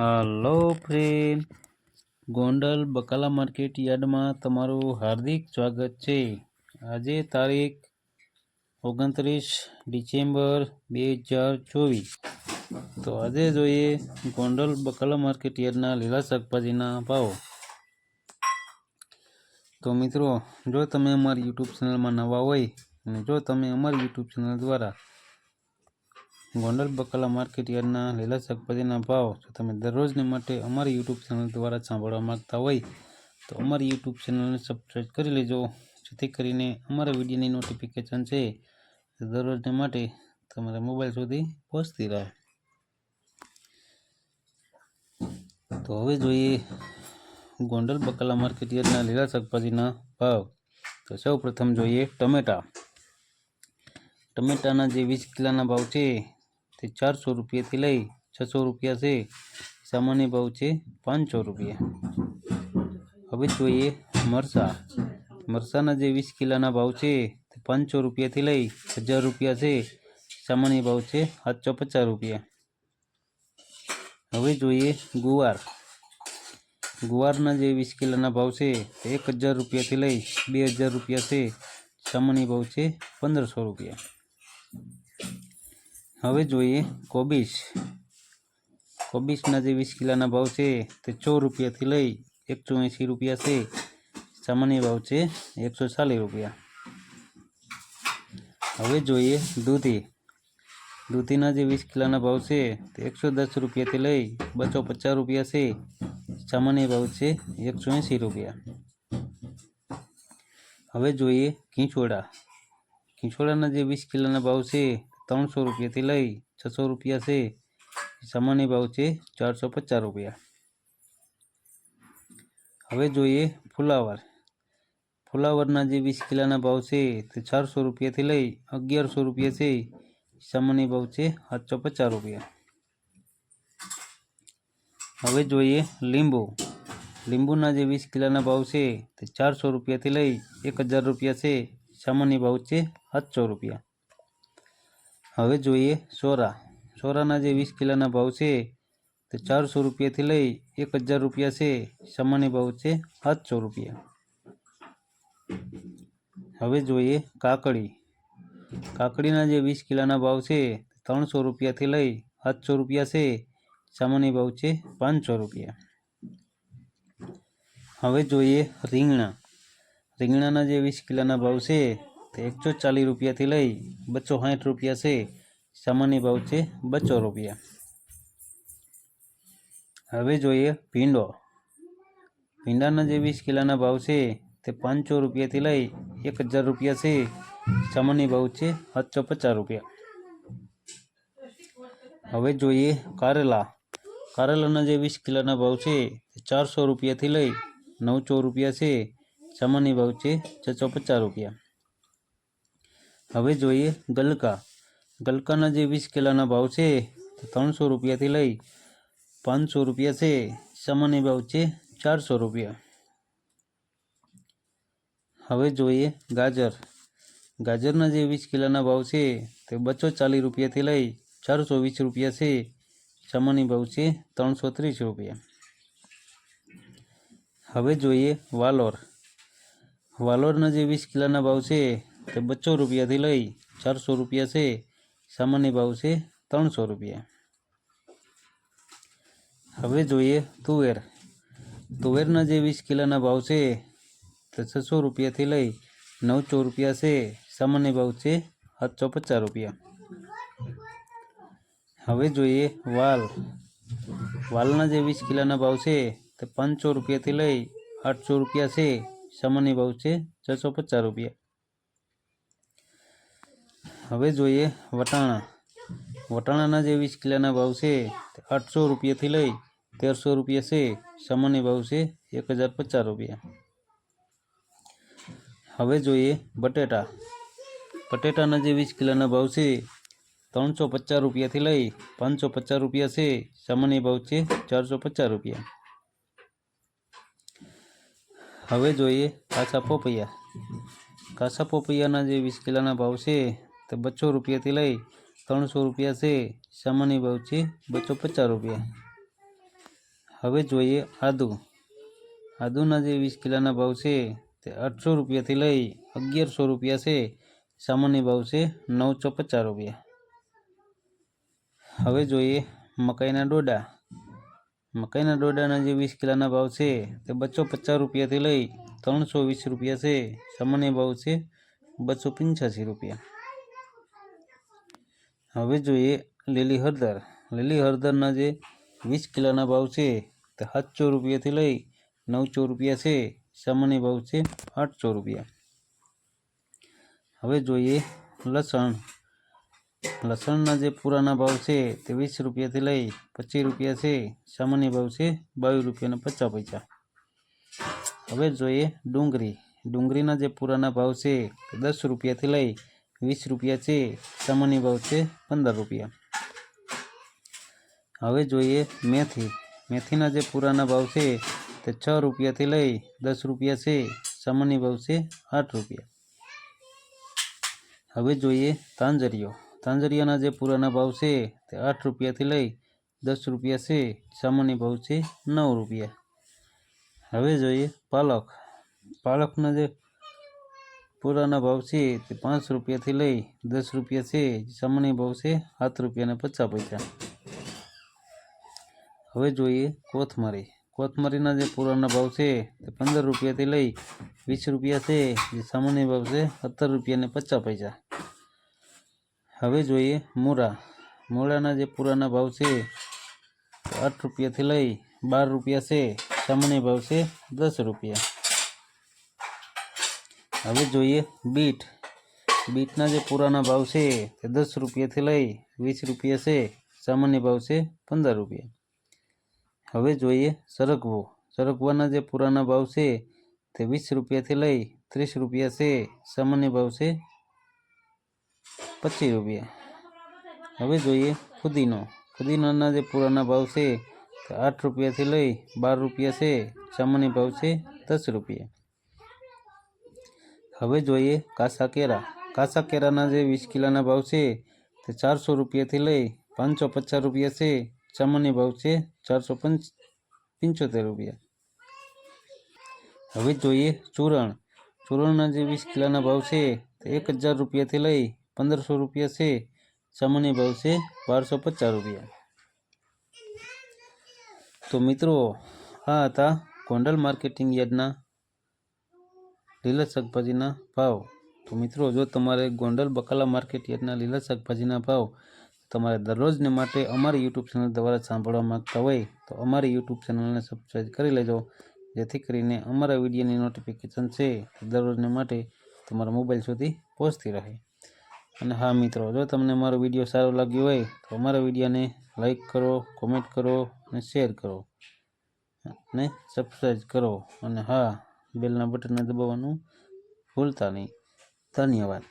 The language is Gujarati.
હાલો ફ્રેન્ડ ગોંડલ બકાલા માર્કેટ યાર્ડમાં તમારું હાર્દિક સ્વાગત છે. આજે તારીખ ઓગણત્રીસ ડિસેમ્બર બે હજાર ચોવીસ. તો આજે જોઈએ ગોંડલ બકાલા માર્કેટ યાર્ડના લીલા શાકભાજીના ભાવ. તો મિત્રો, જો તમે અમારી યુટ્યુબ ચેનલમાં નવા હોય અને જો તમે અમારી યુટ્યુબ ચેનલ દ્વારા ગોંડલ બકાલા માર્કેટ યાર્ડના લીલા શાકભાજીના ભાવ જો તમે દરરોજને માટે અમારી યુટ્યુબ ચેનલ દ્વારા સાંભળવા માગતા હોય, તો અમારી યુટ્યુબ ચેનલને સબસ્ક્રાઈબ કરી લેજો. જેથી કરીને અમારા વિડીયોની નોટિફિકેશન છે દરરોજને માટે તમારા મોબાઈલ સુધી પહોંચતી રહે. તો હવે જોઈએ ગોંડલ બકાલા માર્કેટ યાર્ડના લીલા શાકભાજીના ભાવ. તો સૌ પ્રથમ જોઈએ ટમેટા. ટમેટાના જે વીસ કિલોના ભાવ છે તે ચારસો રૂપિયાથી લઈ છસો રૂપિયા છે સામાન્ય ભાવ છે પાંચસો રૂપિયા હવે જોઈએ મરચાં મરચાંના જે વીસ કિલોના ભાવ છે તે પાંચસો રૂપિયાથી લઈ હજાર રૂપિયા છે સામાન્ય ભાવ છે સાતસો પચાસ રૂપિયા હવે જોઈએ ગુવાર ગુવારના જે વીસ કિલોના ભાવ છે તે એક હજાર રૂપિયાથી લઈ બે હજાર રૂપિયા છે સામાન્ય ભાવ છે પંદરસો રૂપિયા હવે જોઈએ કોબીજ કોબીજના જે વીસ કિલોના ભાવ છે તે સો રૂપિયાથી લઈ એકસો એંસી રૂપિયા છે સામાન્ય ભાવ છે એકસો ચાલીસ રૂપિયા હવે જોઈએ દૂધી દૂધીના જે વીસ કિલોના ભાવ છે તે એકસો દસ રૂપિયાથી લઈ બસો પચાસ રૂપિયા છે સામાન્ય ભાવ છે એકસો એંસી રૂપિયા હવે જોઈએ ખીંચોડા ખીંચોડાના જે વીસ કિલોના ભાવ છે ત્રણસો રૂપિયાથી લઈ છસો રૂપિયા છે સામાન્ય ભાવ છે ચારસો પચાસ રૂપિયા હવે જોઈએ ફુલાવર ફુલાવરના જે વીસ કિલોના ભાવ છે તે ચારસો રૂપિયાથી લઈ અગિયારસો રૂપિયા છે સામાન્ય ભાવ છે સાતસો પચાસ રૂપિયા હવે જોઈએ લીંબુ લીંબુના જે વીસ કિલોના ભાવ છે તે ચારસો રૂપિયાથી લઈ એક હજાર રૂપિયા છે સામાન્ય ભાવ છે સાતસો રૂપિયા હવે જોઈએ સોરા. સોરાના જે વીસ કિલોના ભાવ છે, તે ચારસો રૂપિયાથી લઈ એક હજાર રૂપિયા છે. સામાન્ય ભાવ છે સાતસો રૂપિયા. હવે જોઈએ કાકડી. કાકડીના જે વીસ કિલોના ભાવ છે ત્રણસો રૂપિયાથી લઈ સાતસો રૂપિયા છે. સામાન્ય ભાવ છે પાંચસો રૂપિયા. હવે જોઈએ રીંગણા. રીંગણાના જે વીસ કિલોના ભાવ છે તે એકસો ચાલીસ રૂપિયાથી લઈ બસો સાઠ રૂપિયા છે સામાન્ય ભાવ છે બસો રૂપિયા હવે જોઈએ ભીંડો ભીંડાના જે વીસ કિલોના ભાવ છે તે પાંચસો રૂપિયાથી લઈ એક હજાર રૂપિયા છે સામાન્ય ભાવ છે સાતસો પચાસ રૂપિયા હવે જોઈએ કારેલા કારેલાના જે વીસ કિલોના ભાવ છે તે ચારસો રૂપિયાથી લઈ નવસો રૂપિયા છે સામાન્ય ભાવ છે છસો પચાસ રૂપિયા હવે જોઈએ ગલકા. ગલકાના જે વીસ કિલોના ભાવ છે ત્રણસો રૂપિયાથી લઈ પાંચસો રૂપિયા છે. સામાન્ય ભાવ છે ચારસો રૂપિયા. હવે જોઈએ ગાજર. ગાજરના જે વીસ કિલોના ભાવ છે, તે બસો ચાલીસ રૂપિયાથી લઈ ચારસો વીસ રૂપિયા છે. સામાન્ય ભાવ છે ત્રણસો ત્રીસ રૂપિયા. હવે જોઈએ વાલોર. વાલોરના જે વીસ કિલોના ભાવ છે તે બસો રૂપિયાથી લઈ ચારસો રૂપિયા છે સામાન્ય ભાવ છે ત્રણસો રૂપિયા હવે જોઈએ તુવેર તુવેરના જે વીસ કિલોના ભાવ છે તે છસો રૂપિયાથી લઈ નવસો રૂપિયા છે સામાન્ય ભાવ છે સાતસો પચાસ રૂપિયા હવે જોઈએ વાલ વાલના જે વીસ કિલોના ભાવ છે તે પાંચસો રૂપિયાથી લઈ આઠસો રૂપિયા છે સામાન્ય ભાવ છે છસો પચાસ રૂપિયા હવે જોઈએ વટાણા વટાણાના જે વીસ કિલોના ભાવ છે તે આઠસો રૂપિયાથી લઈ તેરસો રૂપિયા છે સામાન્ય ભાવ છે એક હજાર પચાસ રૂપિયા હવે જોઈએ બટેટા બટેટાના જે વીસ કિલોના ભાવ છે ત્રણસો પચાસ રૂપિયાથી લઈ પાંચસો પચાસ રૂપિયા છે સામાન્ય ભાવ છે ચારસો પચાસ રૂપિયા હવે જોઈએ કાચા પોપૈયા કાચા પોપૈયાના જે વીસ કિલોના ભાવ છે તે બસો રૂપિયાથી લઈ ત્રણસો રૂપિયા છે સામાન્ય ભાવ છે બસો પચાસ રૂપિયા હવે જોઈએ આદુ આદુના જે વીસ કિલોના ભાવ છે તે આઠસો રૂપિયાથી લઈ અગિયારસો રૂપિયા છે સામાન્ય ભાવ છે નવસો પચાસ રૂપિયા હવે જોઈએ મકાઈના ડોડા મકાઈના ડોડાના જે વીસ કિલોના ભાવ છે તે બસો પચાસ રૂપિયાથી લઈ ત્રણસો વીસ રૂપિયા છે સામાન્ય ભાવ છે બસો પંચ્યાસી રૂપિયા હવે જોઈએ લીલી હળદર. લીલી હળદરના જે વીસ કિલોના ભાવ છે તે સાતસો રૂપિયાથી લઈ નવસો રૂપિયા છે. સામાન્ય ભાવ છે આઠસો રૂપિયા. હવે જોઈએ લસણ. લસણના જે પુરાના ભાવ છે તે વીસ રૂપિયાથી લઈ પચીસ રૂપિયા છે. સામાન્ય ભાવ છે બાવીસ રૂપિયાના પચાસ પૈસા. હવે જોઈએ ડુંગળી. ડુંગળીના જે પુરાના ભાવ છે દસ રૂપિયાથી લઈ વીસ રૂપિયા છે સામાન્ય ભાવ છે પંદર રૂપિયા હવે જોઈએ મેથી મેથીના જે પુરાના ભાવ છે તે છ રૂપિયાથી લઈ દસ રૂપિયા છે સામાન્ય ભાવ છે આઠ રૂપિયા હવે જોઈએ તાંજરીઓ તાંજરિયાના જે પુરાના ભાવ છે તે આઠ રૂપિયાથી લઈ દસ રૂપિયા છે સામાન્ય ભાવ છે નવ રૂપિયા હવે જોઈએ પાલક પાલકના જે પુરાના ભાવ છે તે પાંચ રૂપિયાથી લઈ દસ રૂપિયા છે, સામાન્ય ભાવ છે સાત રૂપિયાને પચાસ પૈસા. હવે જોઈએ કોથમરી. કોથમરીના જે પુરાના ભાવ છે તે પંદર રૂપિયાથી લઈ વીસ રૂપિયા છે, જે સામાન્ય ભાવ છે સત્તર રૂપિયાને પચાસ પૈસા. હવે જોઈએ મૂળા. મૂળાના જે પુરાના ભાવ છે આઠ રૂપિયાથી લઈ બાર રૂપિયા છે, સામાન્ય ભાવ છે દસ રૂપિયા. હવે જોઈએ બીટ. બીટના જે પુરાના ભાવ છે તે દસ રૂપિયાથી લઈ વીસ રૂપિયા છે, સામાન્ય ભાવ છે પંદર રૂપિયા. હવે જોઈએ સરગવો. સરગવાના જે પુરાના ભાવ છે તે વીસ રૂપિયાથી લઈ ત્રીસ રૂપિયા છે, સામાન્ય ભાવ છે પચીસ રૂપિયા. હવે જોઈએ ફુદીનો. ફુદીનાના જે પુરાના ભાવ છે તે આઠ રૂપિયાથી લઈ બાર રૂપિયા છે, સામાન્ય ભાવ છે દસ રૂપિયા. હવે જોઈએ કાસા કેરા. કાસા કેરાના જે વીસ કિલોના ભાવ છે તે ચારસો રૂપિયાથી લઈ પાંચસો પચાસ રૂપિયા છે. સામાન્ય ભાવ છે ચારસો પંચ, પંચોતેર રૂપિયા. હવે જોઈએ ચૂરણ. ચૂરણના જે વીસ કિલોના ભાવ છે તે એક હજાર રૂપિયાથી લઈ પંદરસો રૂપિયા છે. સામાન્ય ભાવ છે બારસો પચાસ રૂપિયા. તો મિત્રો, આ હતા ગોંડલ માર્કેટિંગ યાર્ડના લીલા શાકભાજીના ભાવ. તો મિત્રો, જો તમારે ગોંડલ બકાલા માર્કેટ યાર્ડના લીલા શાકભાજીના ભાવ તમારે દરરોજને માટે અમારી યુટ્યુબ ચેનલ દ્વારા સાંભળવા માગતા હોય, તો અમારી યુટ્યુબ ચેનલને સબસ્ક્રાઈબ કરી લેજો. જેથી કરીને અમારા વિડીયોની નોટિફિકેશન છે દરરોજને માટે તમારા મોબાઈલ સુધી પહોંચતી રહે. અને હા મિત્રો, જો તમને મારો વીડિયો સારો લાગ્યો હોય, તો અમારા વિડીયોને લાઈક કરો કોમેન્ટ કરો અને શેર કરો. અને સબસ્ક્રાઈબ કરો. અને હા બેલના બટનને દબાવવાનું ભૂલતા નહીં ધન્યવાદ